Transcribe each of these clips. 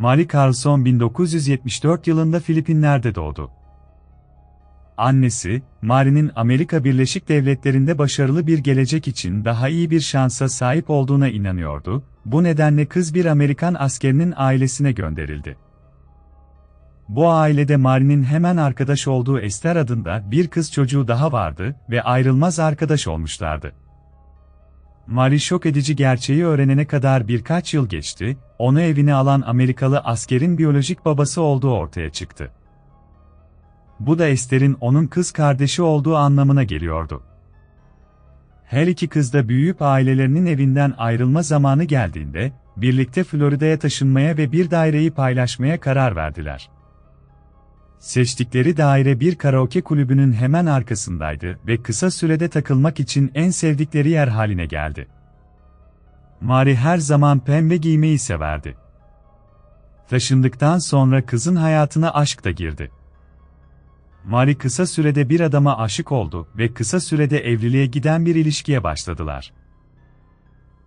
Mari Carlson 1974 yılında Filipinler'de doğdu. Annesi, Mari'nin Amerika Birleşik Devletleri'nde başarılı bir gelecek için daha iyi bir şansa sahip olduğuna inanıyordu, bu nedenle kız bir Amerikan askerinin ailesine gönderildi. Bu ailede Mari'nin hemen arkadaş olduğu Esther adında bir kız çocuğu daha vardı ve ayrılmaz arkadaş olmuşlardı. Mari şok edici gerçeği öğrenene kadar birkaç yıl geçti, onu evine alan Amerikalı askerin biyolojik babası olduğu ortaya çıktı. Bu da Esther'in onun kız kardeşi olduğu anlamına geliyordu. Her iki kız da büyüyüp ailelerinin evinden ayrılma zamanı geldiğinde, birlikte Florida'ya taşınmaya ve bir daireyi paylaşmaya karar verdiler. Seçtikleri daire bir karaoke kulübünün hemen arkasındaydı ve kısa sürede takılmak için en sevdikleri yer haline geldi. Mari her zaman pembe giymeyi severdi. Taşındıktan sonra kızın hayatına aşk da girdi. Mari kısa sürede bir adama aşık oldu ve kısa sürede evliliğe giden bir ilişkiye başladılar.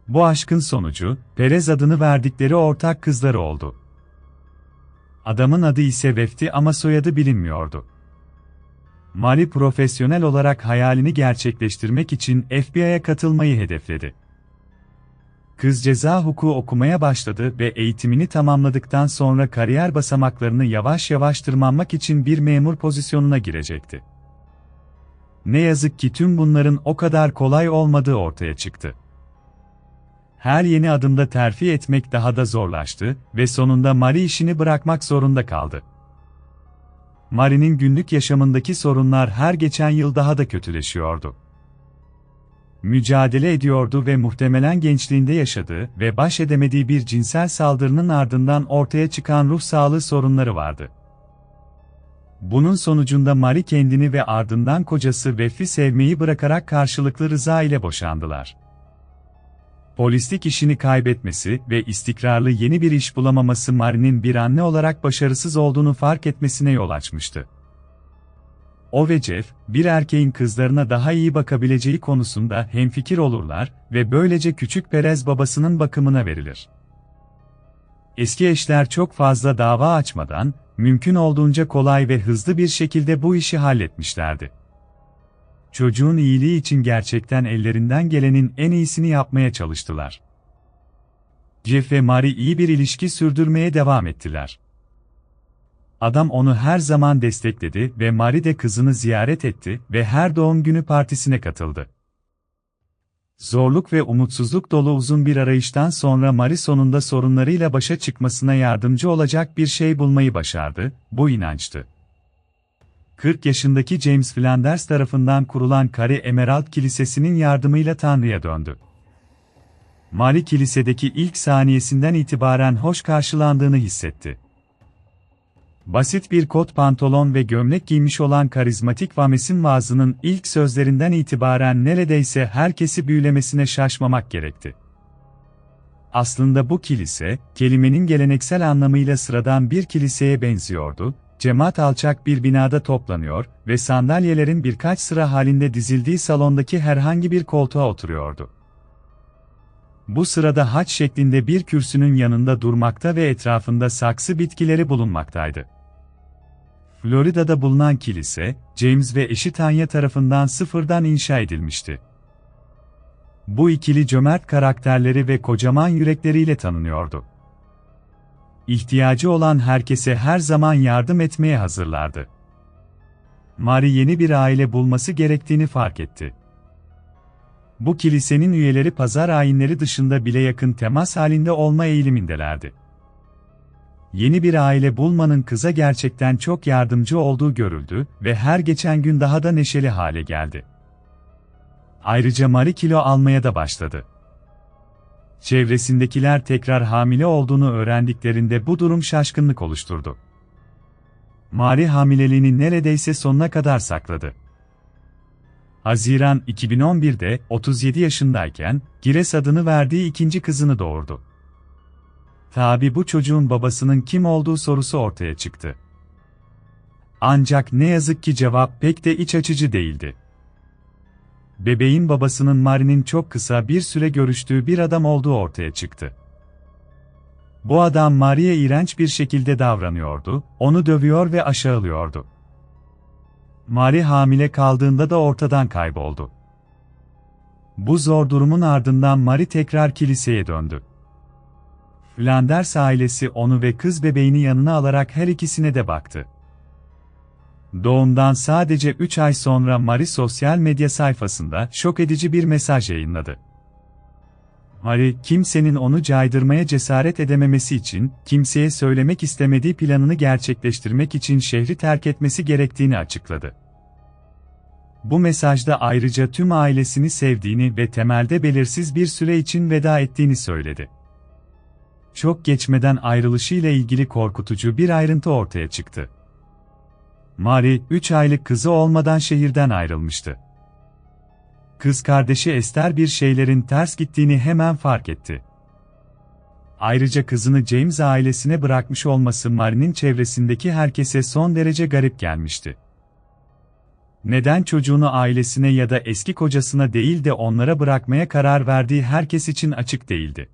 Bu aşkın sonucu, Perez adını verdikleri ortak kızları oldu. Adamın adı ise Vefti ama soyadı bilinmiyordu. Mari profesyonel olarak hayalini gerçekleştirmek için FBI'ye katılmayı hedefledi. Kız ceza hukuku okumaya başladı ve eğitimini tamamladıktan sonra kariyer basamaklarını yavaş yavaş tırmanmak için bir memur pozisyonuna girecekti. Ne yazık ki tüm bunların o kadar kolay olmadığı ortaya çıktı. Her yeni adımda terfi etmek daha da zorlaştı ve sonunda Marie işini bırakmak zorunda kaldı. Marie'nin günlük yaşamındaki sorunlar her geçen yıl daha da kötüleşiyordu mücadele ediyordu ve muhtemelen gençliğinde yaşadığı ve baş edemediği bir cinsel saldırının ardından ortaya çıkan ruh sağlığı sorunları vardı. Bunun sonucunda Mari kendini ve ardından kocası Vef'i sevmeyi bırakarak karşılıklı rıza ile boşandılar. Polislik işini kaybetmesi ve istikrarlı yeni bir iş bulamaması Mari'nin bir anne olarak başarısız olduğunu fark etmesine yol açmıştı. O ve Jeff, bir erkeğin kızlarına daha iyi bakabileceği konusunda hemfikir olurlar ve böylece küçük Perez babasının bakımına verilir. Eski eşler çok fazla dava açmadan, mümkün olduğunca kolay ve hızlı bir şekilde bu işi halletmişlerdi. Çocuğun iyiliği için gerçekten ellerinden gelenin en iyisini yapmaya çalıştılar. Jeff ve Mary iyi bir ilişki sürdürmeye devam ettiler. Adam onu her zaman destekledi ve Mari de kızını ziyaret etti ve her doğum günü partisine katıldı. Zorluk ve umutsuzluk dolu uzun bir arayıştan sonra Mari sonunda sorunlarıyla başa çıkmasına yardımcı olacak bir şey bulmayı başardı, bu inançtı. 40 yaşındaki James Flanders tarafından kurulan Kare Emerald Kilisesi'nin yardımıyla Tanrı'ya döndü. Mari kilisedeki ilk saniyesinden itibaren hoş karşılandığını hissetti. Basit bir kot pantolon ve gömlek giymiş olan karizmatik Vames'in vaazının ilk sözlerinden itibaren neredeyse herkesi büyülemesine şaşmamak gerekti. Aslında bu kilise, kelimenin geleneksel anlamıyla sıradan bir kiliseye benziyordu, cemaat alçak bir binada toplanıyor ve sandalyelerin birkaç sıra halinde dizildiği salondaki herhangi bir koltuğa oturuyordu. Bu sırada haç şeklinde bir kürsünün yanında durmakta ve etrafında saksı bitkileri bulunmaktaydı. Florida'da bulunan kilise, James ve eşi Tanya tarafından sıfırdan inşa edilmişti. Bu ikili cömert karakterleri ve kocaman yürekleriyle tanınıyordu. İhtiyacı olan herkese her zaman yardım etmeye hazırlardı. Mari yeni bir aile bulması gerektiğini fark etti. Bu kilisenin üyeleri pazar ayinleri dışında bile yakın temas halinde olma eğilimindelerdi yeni bir aile bulmanın kıza gerçekten çok yardımcı olduğu görüldü ve her geçen gün daha da neşeli hale geldi. Ayrıca Mari kilo almaya da başladı. Çevresindekiler tekrar hamile olduğunu öğrendiklerinde bu durum şaşkınlık oluşturdu. Mari hamileliğini neredeyse sonuna kadar sakladı. Haziran 2011'de 37 yaşındayken Gires adını verdiği ikinci kızını doğurdu. Tabi bu çocuğun babasının kim olduğu sorusu ortaya çıktı. Ancak ne yazık ki cevap pek de iç açıcı değildi. Bebeğin babasının Mari'nin çok kısa bir süre görüştüğü bir adam olduğu ortaya çıktı. Bu adam Marie'ye iğrenç bir şekilde davranıyordu, onu dövüyor ve aşağılıyordu. Marie hamile kaldığında da ortadan kayboldu. Bu zor durumun ardından Marie tekrar kiliseye döndü. Flanders ailesi onu ve kız bebeğini yanına alarak her ikisine de baktı. Doğumdan sadece 3 ay sonra Marie sosyal medya sayfasında şok edici bir mesaj yayınladı. Marie, kimsenin onu caydırmaya cesaret edememesi için, kimseye söylemek istemediği planını gerçekleştirmek için şehri terk etmesi gerektiğini açıkladı. Bu mesajda ayrıca tüm ailesini sevdiğini ve temelde belirsiz bir süre için veda ettiğini söyledi. Çok geçmeden ayrılışıyla ilgili korkutucu bir ayrıntı ortaya çıktı. Mari, 3 aylık kızı olmadan şehirden ayrılmıştı. Kız kardeşi Esther bir şeylerin ters gittiğini hemen fark etti. Ayrıca kızını James ailesine bırakmış olması Mari'nin çevresindeki herkese son derece garip gelmişti. Neden çocuğunu ailesine ya da eski kocasına değil de onlara bırakmaya karar verdiği herkes için açık değildi.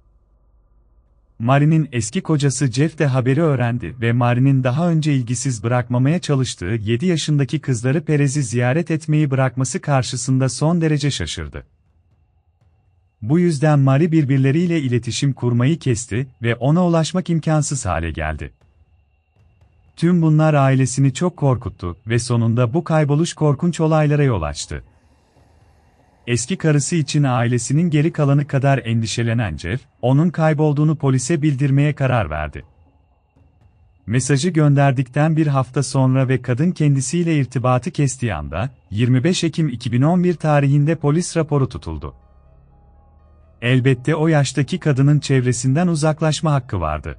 Mari'nin eski kocası Jeff de haberi öğrendi ve Mari'nin daha önce ilgisiz bırakmamaya çalıştığı 7 yaşındaki kızları Perez'i ziyaret etmeyi bırakması karşısında son derece şaşırdı. Bu yüzden Mari birbirleriyle iletişim kurmayı kesti ve ona ulaşmak imkansız hale geldi. Tüm bunlar ailesini çok korkuttu ve sonunda bu kayboluş korkunç olaylara yol açtı. Eski karısı için ailesinin geri kalanı kadar endişelenen Jeff, onun kaybolduğunu polise bildirmeye karar verdi. Mesajı gönderdikten bir hafta sonra ve kadın kendisiyle irtibatı kestiği anda, 25 Ekim 2011 tarihinde polis raporu tutuldu. Elbette o yaştaki kadının çevresinden uzaklaşma hakkı vardı.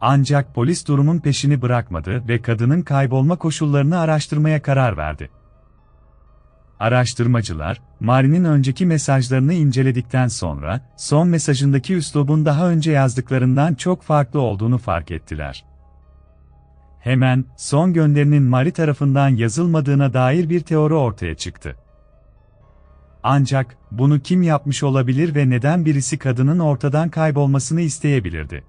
Ancak polis durumun peşini bırakmadı ve kadının kaybolma koşullarını araştırmaya karar verdi. Araştırmacılar, Mari'nin önceki mesajlarını inceledikten sonra, son mesajındaki üslubun daha önce yazdıklarından çok farklı olduğunu fark ettiler. Hemen, son gönderinin Mari tarafından yazılmadığına dair bir teori ortaya çıktı. Ancak, bunu kim yapmış olabilir ve neden birisi kadının ortadan kaybolmasını isteyebilirdi?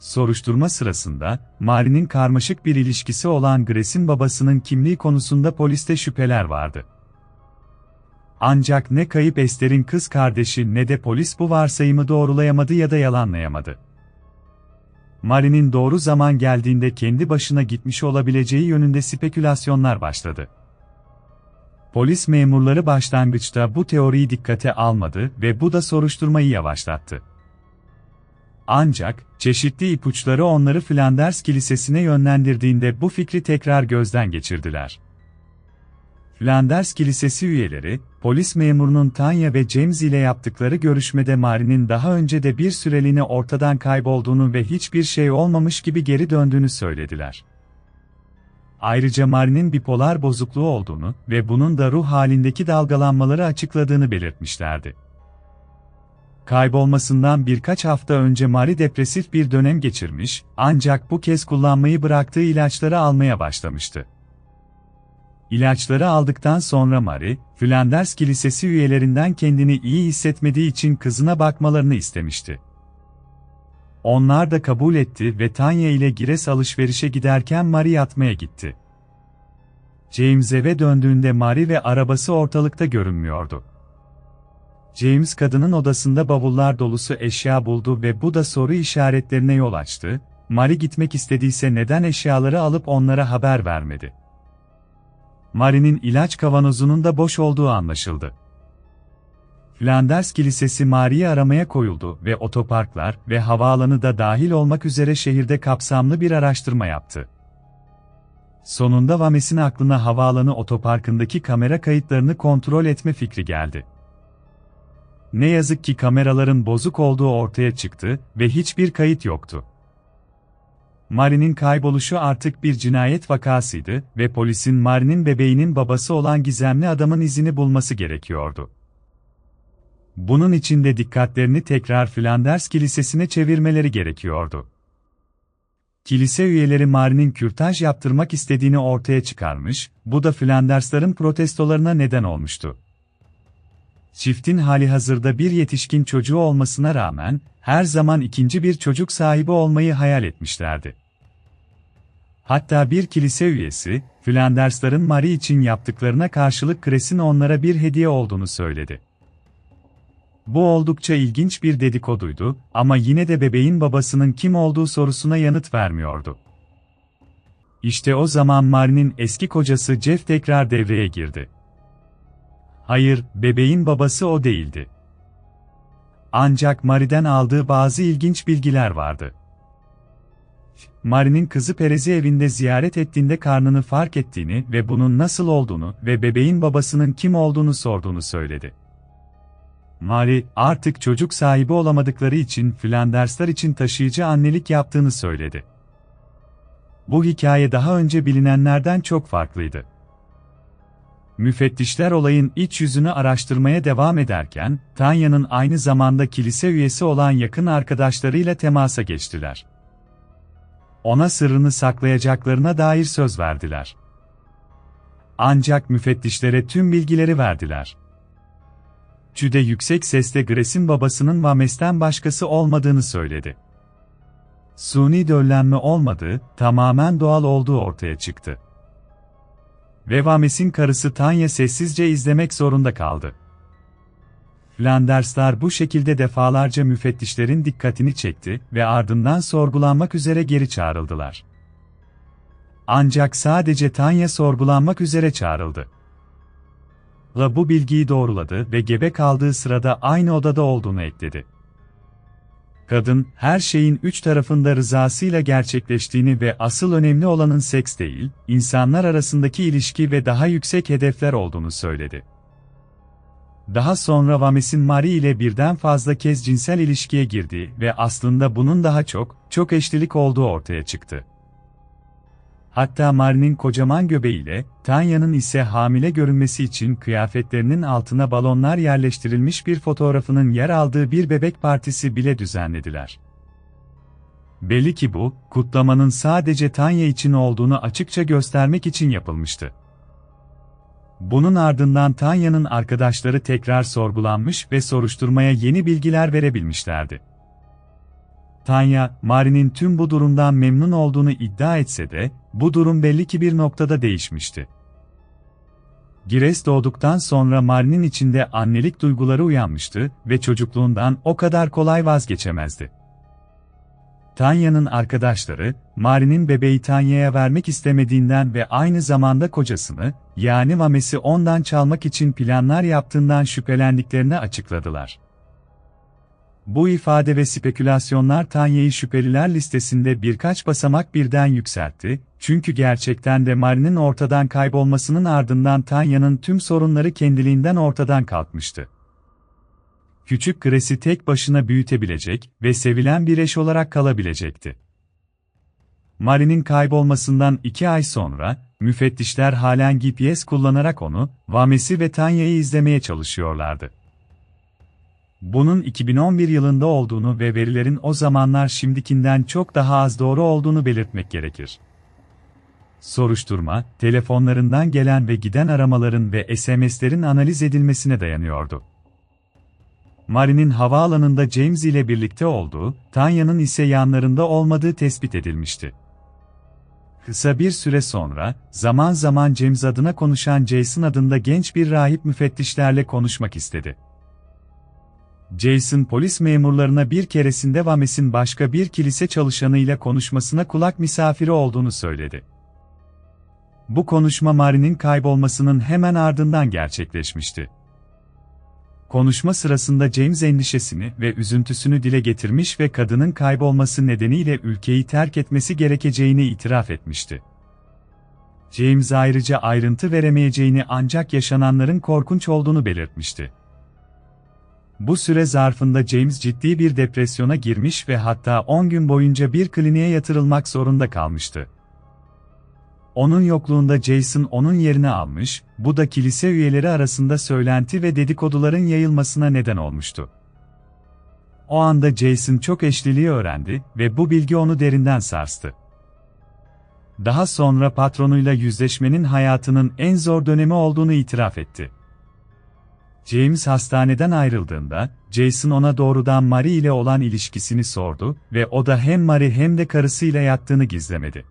Soruşturma sırasında, Mari'nin karmaşık bir ilişkisi olan Grace'in babasının kimliği konusunda poliste şüpheler vardı. Ancak ne kayıp Esther'in kız kardeşi ne de polis bu varsayımı doğrulayamadı ya da yalanlayamadı. Mari'nin doğru zaman geldiğinde kendi başına gitmiş olabileceği yönünde spekülasyonlar başladı. Polis memurları başlangıçta bu teoriyi dikkate almadı ve bu da soruşturmayı yavaşlattı. Ancak, çeşitli ipuçları onları Flanders Kilisesi'ne yönlendirdiğinde bu fikri tekrar gözden geçirdiler. Flanders Kilisesi üyeleri, polis memurunun Tanya ve James ile yaptıkları görüşmede Mari'nin daha önce de bir süreliğine ortadan kaybolduğunu ve hiçbir şey olmamış gibi geri döndüğünü söylediler. Ayrıca Mari'nin bipolar bozukluğu olduğunu ve bunun da ruh halindeki dalgalanmaları açıkladığını belirtmişlerdi. Kaybolmasından birkaç hafta önce Mari depresif bir dönem geçirmiş, ancak bu kez kullanmayı bıraktığı ilaçları almaya başlamıştı. İlaçları aldıktan sonra Mari, Flanders Kilisesi üyelerinden kendini iyi hissetmediği için kızına bakmalarını istemişti. Onlar da kabul etti ve Tanya ile Gires alışverişe giderken Mari yatmaya gitti. James eve döndüğünde Mari ve arabası ortalıkta görünmüyordu. James kadının odasında bavullar dolusu eşya buldu ve bu da soru işaretlerine yol açtı. Mari gitmek istediyse neden eşyaları alıp onlara haber vermedi? Mari'nin ilaç kavanozunun da boş olduğu anlaşıldı. Flanders Kilisesi Mari'yi aramaya koyuldu ve otoparklar ve havaalanı da dahil olmak üzere şehirde kapsamlı bir araştırma yaptı. Sonunda Vames'in aklına havaalanı otoparkındaki kamera kayıtlarını kontrol etme fikri geldi. Ne yazık ki kameraların bozuk olduğu ortaya çıktı ve hiçbir kayıt yoktu. Mari'nin kayboluşu artık bir cinayet vakasıydı ve polisin Mari'nin bebeğinin babası olan gizemli adamın izini bulması gerekiyordu. Bunun için de dikkatlerini tekrar Flanders Kilisesi'ne çevirmeleri gerekiyordu. Kilise üyeleri Mari'nin kürtaj yaptırmak istediğini ortaya çıkarmış, bu da Flandersların protestolarına neden olmuştu. Çiftin hali hazırda bir yetişkin çocuğu olmasına rağmen, her zaman ikinci bir çocuk sahibi olmayı hayal etmişlerdi. Hatta bir kilise üyesi, Flandersların Marie için yaptıklarına karşılık Cres'in onlara bir hediye olduğunu söyledi. Bu oldukça ilginç bir dedikoduydu ama yine de bebeğin babasının kim olduğu sorusuna yanıt vermiyordu. İşte o zaman Marie'nin eski kocası Jeff tekrar devreye girdi. Hayır, bebeğin babası o değildi. Ancak Marie'den aldığı bazı ilginç bilgiler vardı. Marie'nin kızı Perez'i evinde ziyaret ettiğinde karnını fark ettiğini ve bunun nasıl olduğunu ve bebeğin babasının kim olduğunu sorduğunu söyledi. Marie, artık çocuk sahibi olamadıkları için Flanderslar için taşıyıcı annelik yaptığını söyledi. Bu hikaye daha önce bilinenlerden çok farklıydı. Müfettişler olayın iç yüzünü araştırmaya devam ederken, Tanya'nın aynı zamanda kilise üyesi olan yakın arkadaşlarıyla temasa geçtiler. Ona sırrını saklayacaklarına dair söz verdiler. Ancak müfettişlere tüm bilgileri verdiler. Cüde yüksek sesle Gres'in babasının Vames'ten başkası olmadığını söyledi. Suni döllenme olmadığı, tamamen doğal olduğu ortaya çıktı. Ve Vames'in karısı Tanya sessizce izlemek zorunda kaldı. Flanderslar bu şekilde defalarca müfettişlerin dikkatini çekti ve ardından sorgulanmak üzere geri çağrıldılar. Ancak sadece Tanya sorgulanmak üzere çağrıldı. La bu bilgiyi doğruladı ve gebe kaldığı sırada aynı odada olduğunu ekledi. Kadın, her şeyin üç tarafında rızasıyla gerçekleştiğini ve asıl önemli olanın seks değil, insanlar arasındaki ilişki ve daha yüksek hedefler olduğunu söyledi. Daha sonra Vames'in Marie ile birden fazla kez cinsel ilişkiye girdiği ve aslında bunun daha çok, çok eşlilik olduğu ortaya çıktı. Hatta Marie'nin kocaman göbeğiyle, Tanya'nın ise hamile görünmesi için kıyafetlerinin altına balonlar yerleştirilmiş bir fotoğrafının yer aldığı bir bebek partisi bile düzenlediler. Belli ki bu, kutlamanın sadece Tanya için olduğunu açıkça göstermek için yapılmıştı. Bunun ardından Tanya'nın arkadaşları tekrar sorgulanmış ve soruşturmaya yeni bilgiler verebilmişlerdi. Tanya, Mari'nin tüm bu durumdan memnun olduğunu iddia etse de, bu durum belli ki bir noktada değişmişti. Gires doğduktan sonra Mari'nin içinde annelik duyguları uyanmıştı ve çocukluğundan o kadar kolay vazgeçemezdi. Tanya'nın arkadaşları, Mari'nin bebeği Tanya'ya vermek istemediğinden ve aynı zamanda kocasını, yani Vames'i ondan çalmak için planlar yaptığından şüphelendiklerini açıkladılar. Bu ifade ve spekülasyonlar Tanya'yı şüpheliler listesinde birkaç basamak birden yükseltti, çünkü gerçekten de Mari'nin ortadan kaybolmasının ardından Tanya'nın tüm sorunları kendiliğinden ortadan kalkmıştı. Küçük Gres'i tek başına büyütebilecek ve sevilen bir eş olarak kalabilecekti. Mari'nin kaybolmasından iki ay sonra, müfettişler halen GPS kullanarak onu, Vames'i ve Tanya'yı izlemeye çalışıyorlardı. Bunun 2011 yılında olduğunu ve verilerin o zamanlar şimdikinden çok daha az doğru olduğunu belirtmek gerekir. Soruşturma, telefonlarından gelen ve giden aramaların ve SMS'lerin analiz edilmesine dayanıyordu. Marie'nin havaalanında James ile birlikte olduğu, Tanya'nın ise yanlarında olmadığı tespit edilmişti. Kısa bir süre sonra, zaman zaman James adına konuşan Jason adında genç bir rahip müfettişlerle konuşmak istedi. Jason polis memurlarına bir keresinde Vames'in başka bir kilise çalışanıyla konuşmasına kulak misafiri olduğunu söyledi. Bu konuşma Marie'nin kaybolmasının hemen ardından gerçekleşmişti. Konuşma sırasında James endişesini ve üzüntüsünü dile getirmiş ve kadının kaybolması nedeniyle ülkeyi terk etmesi gerekeceğini itiraf etmişti. James ayrıca ayrıntı veremeyeceğini ancak yaşananların korkunç olduğunu belirtmişti. Bu süre zarfında James ciddi bir depresyona girmiş ve hatta 10 gün boyunca bir kliniğe yatırılmak zorunda kalmıştı. Onun yokluğunda Jason onun yerini almış, bu da kilise üyeleri arasında söylenti ve dedikoduların yayılmasına neden olmuştu. O anda Jason çok eşliliği öğrendi ve bu bilgi onu derinden sarstı. Daha sonra patronuyla yüzleşmenin hayatının en zor dönemi olduğunu itiraf etti. James hastaneden ayrıldığında, Jason ona doğrudan Marie ile olan ilişkisini sordu ve o da hem Marie hem de karısıyla yattığını gizlemedi.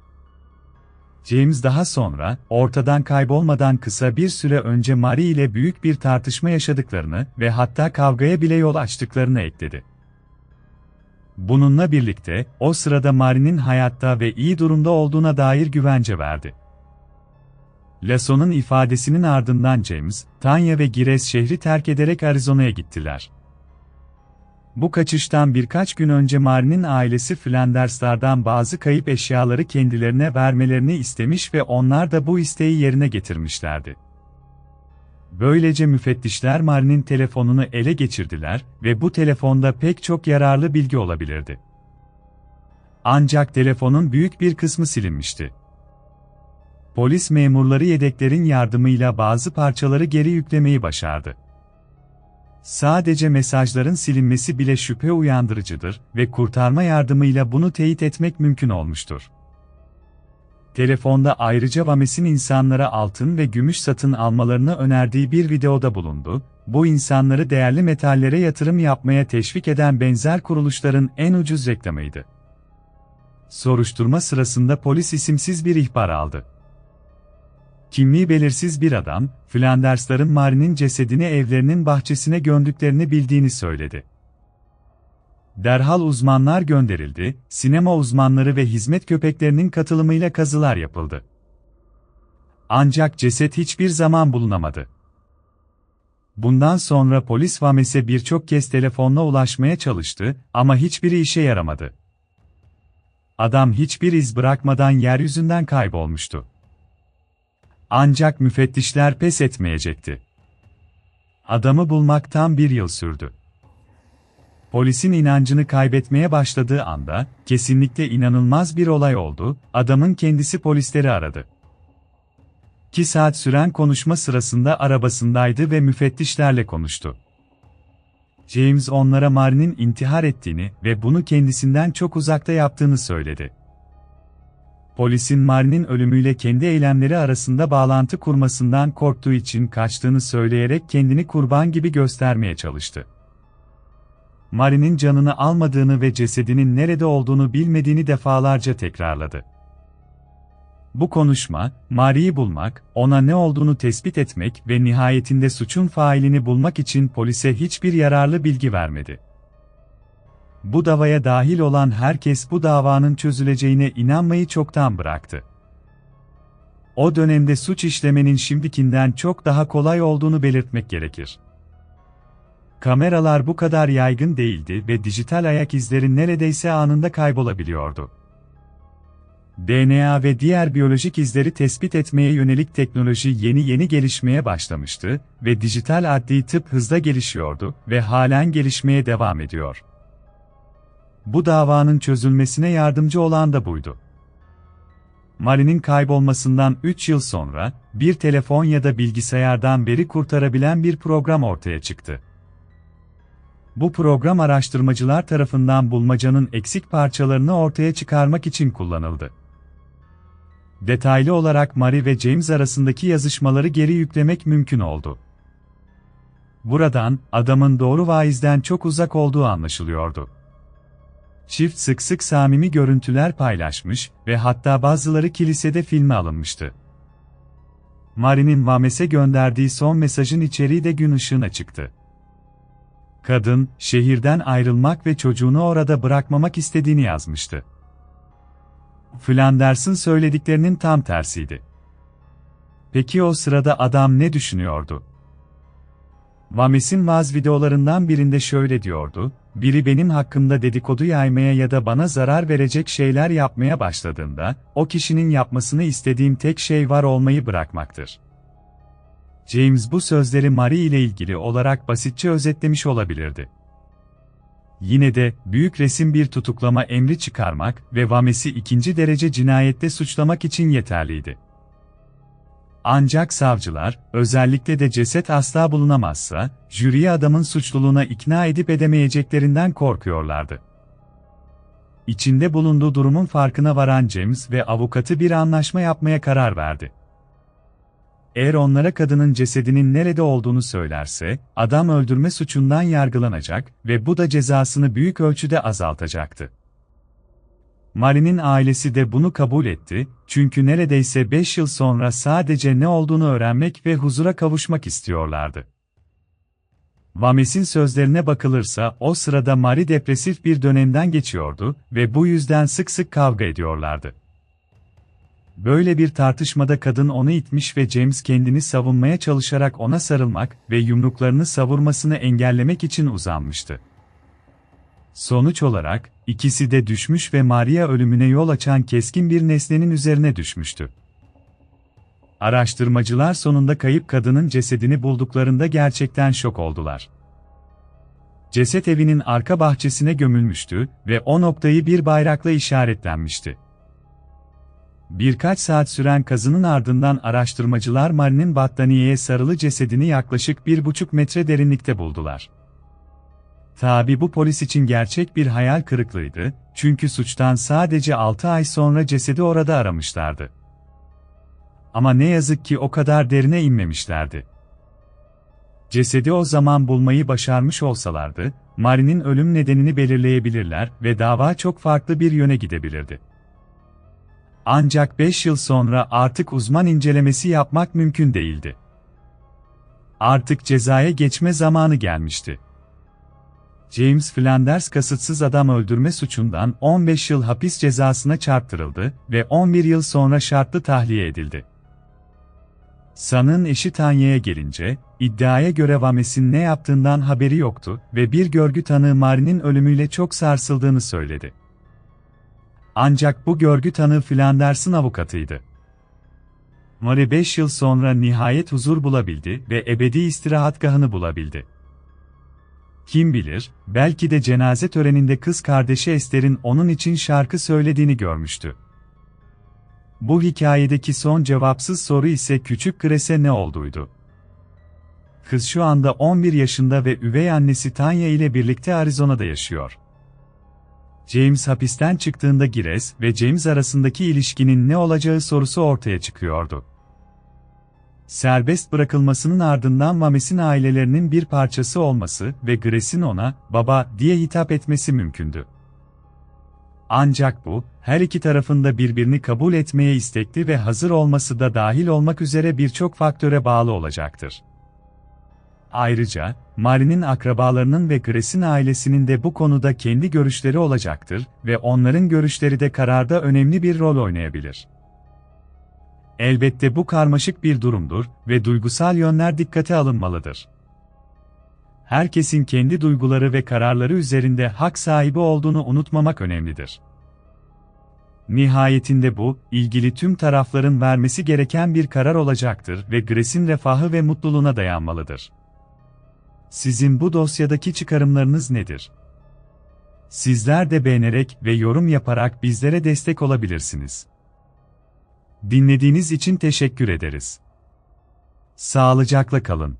James daha sonra, ortadan kaybolmadan kısa bir süre önce Marie ile büyük bir tartışma yaşadıklarını ve hatta kavgaya bile yol açtıklarını ekledi. Bununla birlikte, o sırada Marie'nin hayatta ve iyi durumda olduğuna dair güvence verdi. Lasso'nun ifadesinin ardından James, Tanya ve Gires şehri terk ederek Arizona'ya gittiler. Bu kaçıştan birkaç gün önce Marie'nin ailesi Flanders'lardan bazı kayıp eşyaları kendilerine vermelerini istemiş ve onlar da bu isteği yerine getirmişlerdi. Böylece müfettişler Marie'nin telefonunu ele geçirdiler ve bu telefonda pek çok yararlı bilgi olabilirdi. Ancak telefonun büyük bir kısmı silinmişti. Polis memurları yedeklerin yardımıyla bazı parçaları geri yüklemeyi başardı. Sadece mesajların silinmesi bile şüphe uyandırıcıdır ve kurtarma yardımıyla bunu teyit etmek mümkün olmuştur. Telefonda ayrıca Vames'in insanlara altın ve gümüş satın almalarını önerdiği bir videoda bulundu. Bu insanları değerli metallere yatırım yapmaya teşvik eden benzer kuruluşların en ucuz reklamıydı. Soruşturma sırasında polis isimsiz bir ihbar aldı. Kimliği belirsiz bir adam, Flanders'ların Marie'nin cesedini evlerinin bahçesine gömdüklerini bildiğini söyledi. Derhal uzmanlar gönderildi, sinema uzmanları ve hizmet köpeklerinin katılımıyla kazılar yapıldı. Ancak ceset hiçbir zaman bulunamadı. Bundan sonra polis Vames'e birçok kez telefonla ulaşmaya çalıştı ama hiçbiri işe yaramadı. Adam hiçbir iz bırakmadan yeryüzünden kaybolmuştu. Ancak müfettişler pes etmeyecekti. Adamı bulmak tam bir yıl sürdü. Polisin inancını kaybetmeye başladığı anda, kesinlikle inanılmaz bir olay oldu, adamın kendisi polisleri aradı. 2 saat süren konuşma sırasında arabasındaydı ve müfettişlerle konuştu. James onlara Marie'nin intihar ettiğini ve bunu kendisinden çok uzakta yaptığını söyledi polisin Marnie'nin ölümüyle kendi eylemleri arasında bağlantı kurmasından korktuğu için kaçtığını söyleyerek kendini kurban gibi göstermeye çalıştı. Marie'nin canını almadığını ve cesedinin nerede olduğunu bilmediğini defalarca tekrarladı. Bu konuşma, Marie'yi bulmak, ona ne olduğunu tespit etmek ve nihayetinde suçun failini bulmak için polise hiçbir yararlı bilgi vermedi. Bu davaya dahil olan herkes bu davanın çözüleceğine inanmayı çoktan bıraktı. O dönemde suç işlemenin şimdikinden çok daha kolay olduğunu belirtmek gerekir. Kameralar bu kadar yaygın değildi ve dijital ayak izleri neredeyse anında kaybolabiliyordu. DNA ve diğer biyolojik izleri tespit etmeye yönelik teknoloji yeni yeni gelişmeye başlamıştı ve dijital adli tıp hızla gelişiyordu ve halen gelişmeye devam ediyor. Bu davanın çözülmesine yardımcı olan da buydu. Marie'nin kaybolmasından 3 yıl sonra, bir telefon ya da bilgisayardan veri kurtarabilen bir program ortaya çıktı. Bu program araştırmacılar tarafından bulmacanın eksik parçalarını ortaya çıkarmak için kullanıldı. Detaylı olarak Marie ve James arasındaki yazışmaları geri yüklemek mümkün oldu. Buradan, adamın doğru vaizden çok uzak olduğu anlaşılıyordu. Çift sık sık samimi görüntüler paylaşmış ve hatta bazıları kilisede filme alınmıştı. Marie'nin Vames'e gönderdiği son mesajın içeriği de gün ışığına çıktı. Kadın, şehirden ayrılmak ve çocuğunu orada bırakmamak istediğini yazmıştı. Flanders'ın söylediklerinin tam tersiydi. Peki o sırada adam ne düşünüyordu? Vames'in vaz videolarından birinde şöyle diyordu, biri benim hakkımda dedikodu yaymaya ya da bana zarar verecek şeyler yapmaya başladığında, o kişinin yapmasını istediğim tek şey var olmayı bırakmaktır. James bu sözleri Marie ile ilgili olarak basitçe özetlemiş olabilirdi. Yine de, büyük resim bir tutuklama emri çıkarmak ve Vames'i ikinci derece cinayette suçlamak için yeterliydi. Ancak savcılar, özellikle de ceset asla bulunamazsa, jüriyi adamın suçluluğuna ikna edip edemeyeceklerinden korkuyorlardı. İçinde bulunduğu durumun farkına varan James ve avukatı bir anlaşma yapmaya karar verdi. eğer onlara kadının cesedinin nerede olduğunu söylerse, adam öldürme suçundan yargılanacak ve bu da cezasını büyük ölçüde azaltacaktı. Mari'nin ailesi de bunu kabul etti, çünkü neredeyse 5 yıl sonra sadece ne olduğunu öğrenmek ve huzura kavuşmak istiyorlardı. Vames'in sözlerine bakılırsa o sırada Mari depresif bir dönemden geçiyordu ve bu yüzden sık sık kavga ediyorlardı. Böyle bir tartışmada kadın onu itmiş ve James kendini savunmaya çalışarak ona sarılmak ve yumruklarını savurmasını engellemek için uzanmıştı. Sonuç olarak, ikisi de düşmüş ve Maria ölümüne yol açan keskin bir nesnenin üzerine düşmüştü. Araştırmacılar sonunda kayıp kadının cesedini bulduklarında gerçekten şok oldular. Ceset evinin arka bahçesine gömülmüştü ve o noktayı bir bayrakla işaretlenmişti. Birkaç saat süren kazının ardından araştırmacılar Mari'nin battaniyeye sarılı cesedini yaklaşık bir buçuk metre derinlikte buldular. Tabi bu polis için gerçek bir hayal kırıklığıydı, çünkü suçtan sadece 6 ay sonra cesedi orada aramışlardı. Ama ne yazık ki o kadar derine inmemişlerdi. Cesedi o zaman bulmayı başarmış olsalardı, Mari'nin ölüm nedenini belirleyebilirler ve dava çok farklı bir yöne gidebilirdi. Ancak 5 yıl sonra artık uzman incelemesi yapmak mümkün değildi. Artık cezaya geçme zamanı gelmişti. James Flanders kasıtsız adam öldürme suçundan 15 yıl hapis cezasına çarptırıldı ve 11 yıl sonra şartlı tahliye edildi. San'ın eşi Tanya'ya gelince, iddiaya göre Vames'in ne yaptığından haberi yoktu ve bir görgü tanığı Mari'nin ölümüyle çok sarsıldığını söyledi. Ancak bu görgü tanığı Flanders'ın avukatıydı. Mari 5 yıl sonra nihayet huzur bulabildi ve ebedi istirahatgahını bulabildi. Kim bilir, belki de cenaze töreninde kız kardeşi Esther'in onun için şarkı söylediğini görmüştü. Bu hikayedeki son cevapsız soru ise küçük Grace'e ne olduydu? Kız şu anda 11 yaşında ve üvey annesi Tanya ile birlikte Arizona'da yaşıyor. James hapisten çıktığında Gires ve James arasındaki ilişkinin ne olacağı sorusu ortaya çıkıyordu. Serbest bırakılmasının ardından Mames'in ailelerinin bir parçası olması ve Grace'in ona, baba, diye hitap etmesi mümkündü. Ancak bu, her iki tarafında birbirini kabul etmeye istekli ve hazır olması da dahil olmak üzere birçok faktöre bağlı olacaktır. Ayrıca, Mari'nin akrabalarının ve Grace'in ailesinin de bu konuda kendi görüşleri olacaktır ve onların görüşleri de kararda önemli bir rol oynayabilir. Elbette bu karmaşık bir durumdur ve duygusal yönler dikkate alınmalıdır. Herkesin kendi duyguları ve kararları üzerinde hak sahibi olduğunu unutmamak önemlidir. Nihayetinde bu, ilgili tüm tarafların vermesi gereken bir karar olacaktır ve Grace'in refahı ve mutluluğuna dayanmalıdır. Sizin bu dosyadaki çıkarımlarınız nedir? Sizler de beğenerek ve yorum yaparak bizlere destek olabilirsiniz. Dinlediğiniz için teşekkür ederiz. Sağlıcakla kalın.